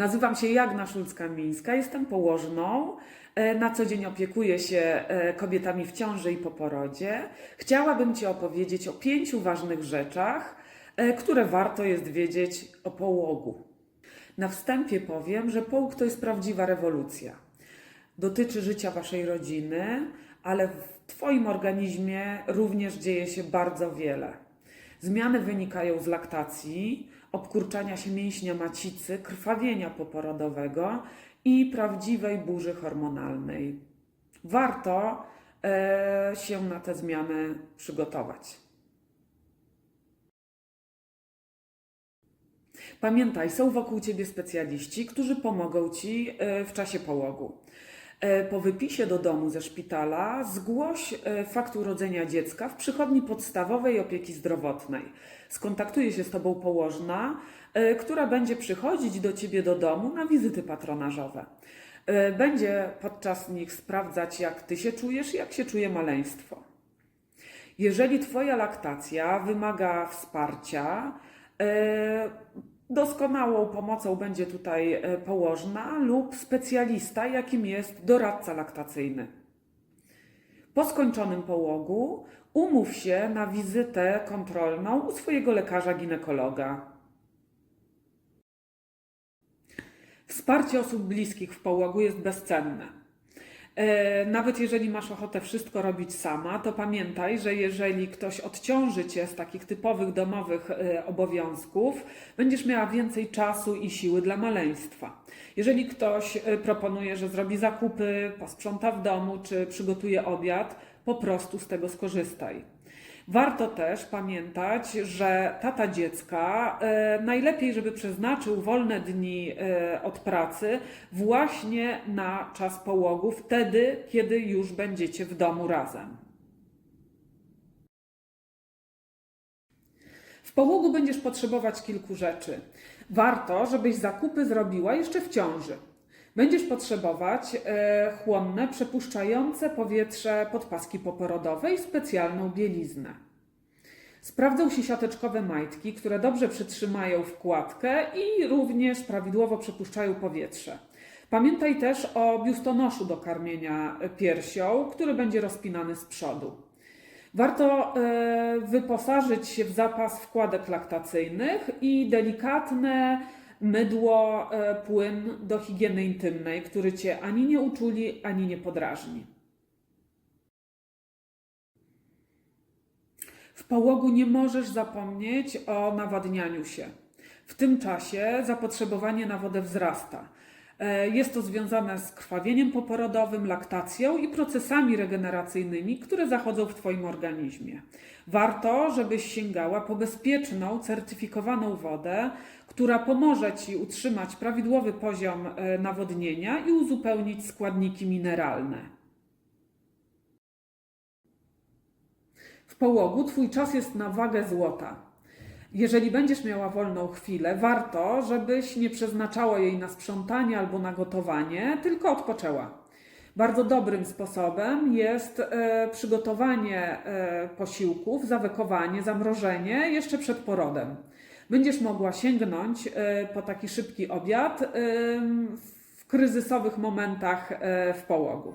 Nazywam się Jagna Szulcka-Mińska, jestem położną. E, Na co dzień opiekuję się e, kobietami w ciąży i po porodzie. Chciałabym Ci opowiedzieć o pięciu ważnych rzeczach, e, które warto jest wiedzieć o połogu. Na wstępie powiem, że połóg to jest prawdziwa rewolucja. Dotyczy życia Waszej rodziny, ale w Twoim organizmie również dzieje się bardzo wiele. Zmiany wynikają z laktacji, obkurczania się mięśnia macicy, krwawienia poporodowego i prawdziwej burzy hormonalnej. Warto e, się na te zmiany przygotować. Pamiętaj, są wokół Ciebie specjaliści, którzy pomogą Ci e, w czasie połogu. E, Po wypisie do domu ze szpitala zgłoś e, fakt urodzenia dziecka w przychodni podstawowej opieki zdrowotnej. Skontaktuje się z Tobą położna, e, która będzie przychodzić do Ciebie do domu na wizyty patronażowe. Będzie podczas nich sprawdzać, jak Ty się czujesz jak się czuje maleństwo. Jeżeli Twoja laktacja wymaga wsparcia, doskonałą pomocą będzie tutaj e, położna lub specjalista, jakim jest doradca laktacyjny. Po skończonym połogu umów się na wizytę kontrolną u swojego lekarza ginekologa. Wsparcie osób bliskich w połogu jest bezcenne. E, Nawet jeżeli masz ochotę wszystko robić sama, to pamiętaj, że jeżeli ktoś odciąży cię z takich typowych domowych e, obowiązków, będziesz miała więcej czasu i siły dla maleństwa. Jeżeli ktoś e, proponuje, że zrobi zakupy, posprząta w domu czy przygotuje obiad, po prostu z tego skorzystaj. Warto też pamiętać, że tata dziecka e, najlepiej, żeby przeznaczył wolne dni e, od pracy właśnie na czas połogu, wtedy, kiedy już będziecie w domu razem. W połogu będziesz potrzebować kilku rzeczy. Warto, żebyś zakupy zrobiła jeszcze w ciąży. Będziesz potrzebować e, chłonne, przepuszczające powietrze podpaski poporodowe i specjalną bieliznę. Sprawdzą się siateczkowe majtki, które dobrze przytrzymają wkładkę i również prawidłowo przepuszczają powietrze. Pamiętaj też o biustonoszu do karmienia piersią, który będzie rozpinany z przodu. Warto e, wyposażyć się w zapas wkładek laktacyjnych i delikatne mydło, e, płyn do higieny intymnej, który cię ani nie uczuli, ani nie podrażni. W połogu nie możesz zapomnieć o nawadnianiu się. W tym czasie zapotrzebowanie na wodę wzrasta. E, Jest to związane z krwawieniem poporodowym, laktacją i procesami regeneracyjnymi, które zachodzą w Twoim organizmie. Warto, żebyś sięgała po bezpieczną, certyfikowaną wodę, która pomoże Ci utrzymać prawidłowy poziom e, nawodnienia i uzupełnić składniki mineralne. W połogu Twój czas jest na wagę złota. Jeżeli będziesz miała wolną chwilę, warto, żebyś nie przeznaczała jej na sprzątanie albo na gotowanie, tylko odpoczęła. Bardzo dobrym sposobem jest e, przygotowanie e, posiłków, zawekowanie, zamrożenie jeszcze przed porodem. Będziesz mogła sięgnąć e, po taki szybki obiad w kryzysowych momentach w połogu.